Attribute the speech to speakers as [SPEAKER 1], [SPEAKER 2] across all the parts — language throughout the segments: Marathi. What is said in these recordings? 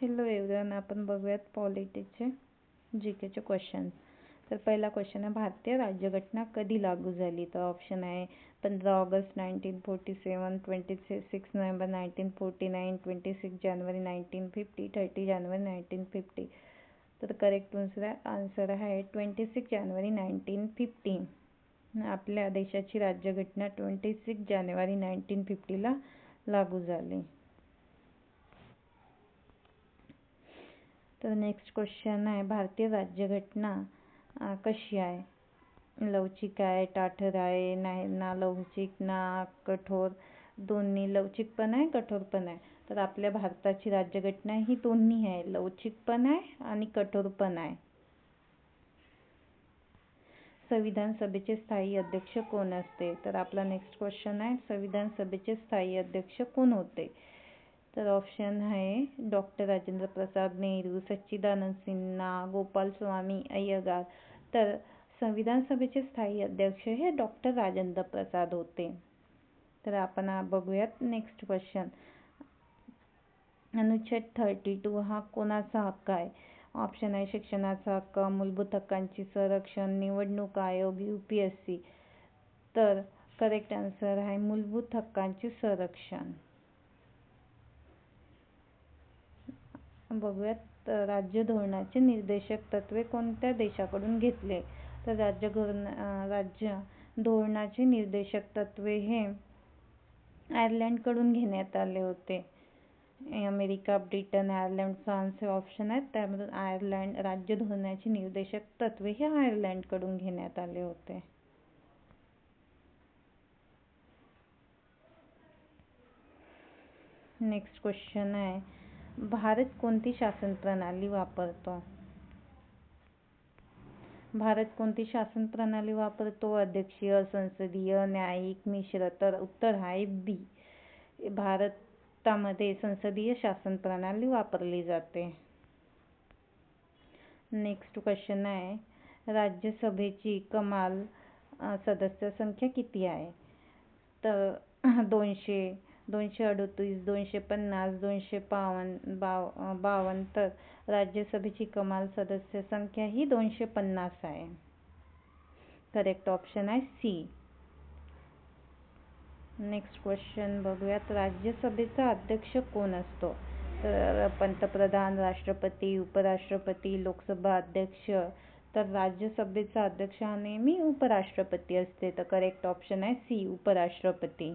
[SPEAKER 1] हॅलो एव्हरीवन आपण बघूयात पॉलिटिक्सचे जी केचे क्वेश्चन तर पहिला क्वेश्चन आहे भारतीय राज्यघटना कधी लागू झाली? तर ऑप्शन आहे पंधरा August nineteen forty seven twenty six November nineteen forty nine twenty six जानेवारी नाईन्टीन फिफ्टी थर्टी जानेवारी नाईन्टीन फिफ्टी तर करेक्ट आन्सर आहे ट्वेंटी सिक्स जानेवारी नाईन्टीन फिफ्टी आपल्या देशाची राज्यघटना ट्वेंटी सिक्स जानेवारी नाईन्टीन फिफ्टीला लागू झाली. तर नेक्स्ट क्वेश्चन आहे भारतीय राज्यघटना कशी आहे? लवचिक आहे टाठर आहे नाही ना लवचिक ना कठोर दोन्ही लवचिक पण आहे कठोर पण आहे. तर आपल्या भारताची राज्यघटना ही दोन्ही आहे लवचिक पण आहे आणि कठोर पण आहे. संविधान सभेचे स्थायी अध्यक्ष कोण असते? तर आपला नेक्स्ट क्वेश्चन आहे संविधान सभेचे स्थायी अध्यक्ष कोण होते? तर ऑप्शन आहे. डॉक्टर राजेंद्र प्रसाद नेहरू सच्चिदानंद सिन्हा गोपाल स्वामी अय्यगार. तर संविधान सभेचे स्थायी अध्यक्ष हे डॉक्टर राजेंद्र प्रसाद होते. तर आपण बघूयात नेक्स्ट क्वेश्चन अनुच्छेद थर्टी टू हा कोणाचा हक्क आहे? ऑप्शन आहे शिक्षणाचा हक्क मूलभूत हक्कांची संरक्षण निवडणूक आयोग यू पी एस सी तर करेक्ट आन्सर आहे मूलभूत हक्कांचे संरक्षण. बघूयात राज्य धोरणाचे निर्देशक तत्वे कोणत्या देशाकडून घेतले? तर राज्य राज्य धोरणाचे निर्देशक तत्वे हे आयर्लंडकडून घेण्यात आले होते. अमेरिका ब्रिटन आयर्लंड फ्रान्स हे ऑप्शन आहेत. त्यामधून आयर्लंड राज्य धोरणाचे निर्देशक तत्वे हे आयर्लंडकडून घेण्यात आले होते. नेक्स्ट क्वेश्चन आहे. भारत कोणती शासन प्रणाली वापरतो? भारत कोणती शासन प्रणाली वापरतो? अध्यक्षीय संसदीय न्यायिक मिश्र तर उत्तर आहे बी भारतामध्ये संसदीय शासन प्रणाली वापरली जाते. नेक्स्ट क्वेश्चन आहे राज्यसभेची कमाल सदस्य संख्या किती आहे? तर दोनशे दोनशे अडतीस दोनशे पन्नास दोनशे बावन्न बाव बावन्न तर राज्यसभेची कमाल सदस्य संख्या ही दोनशे पन्नास आहे. करेक्ट ऑप्शन आहे सी नेक्स्ट क्वेश्चन बघूयात. राज्यसभेचा अध्यक्ष कोण असतो? तर पंतप्रधान राष्ट्रपती उपराष्ट्रपती लोकसभा अध्यक्ष. तर राज्यसभेचा अध्यक्ष हा नेहमी उपराष्ट्रपती असते. तर करेक्ट ऑप्शन आहे सी उपराष्ट्रपती.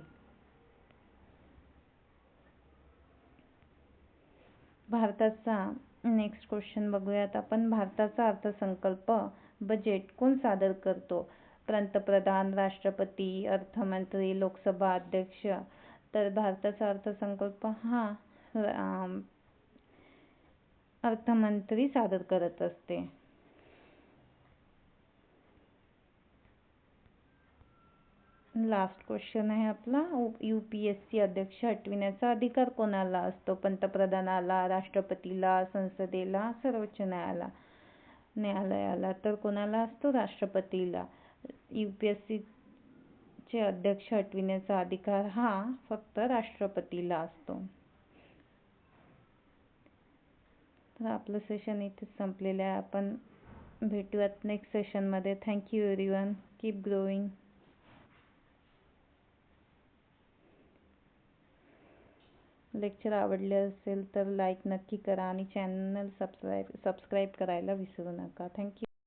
[SPEAKER 1] भारताचा नेक्स्ट क्वेश्चन बघूयात. आपण भारताचा अर्थसंकल्प बजेट कोण सादर करतो? पंतप्रधान राष्ट्रपती अर्थमंत्री लोकसभा अध्यक्ष. तर भारताचा अर्थसंकल्प हा अर्थमंत्री सादर करत असते. लास्ट क्वेश्चन आहे आपला. यू पी एस सी अध्यक्ष हटविण्याचा अधिकार कोणाला असतो? पंतप्रधानाला राष्ट्रपतीला संसदेला सर्वोच्च न्यायाला न्यायालयाला तर कोणाला असतो? राष्ट्रपतीला. यू पी एस सीचे अध्यक्ष हटविण्याचा अधिकार हा फक्त राष्ट्रपतीला असतो. तर आपलं सेशन इथेच संपलेलं आहे. आपण भेटूयात नेक्स्ट सेशनमध्ये thank you everyone keep growing lecture आवडले असेल तर लाईक नक्की करा आणि चॅनल सबस्क्राईब सबस्क्राईब करायला विसरू नका. थँक्यू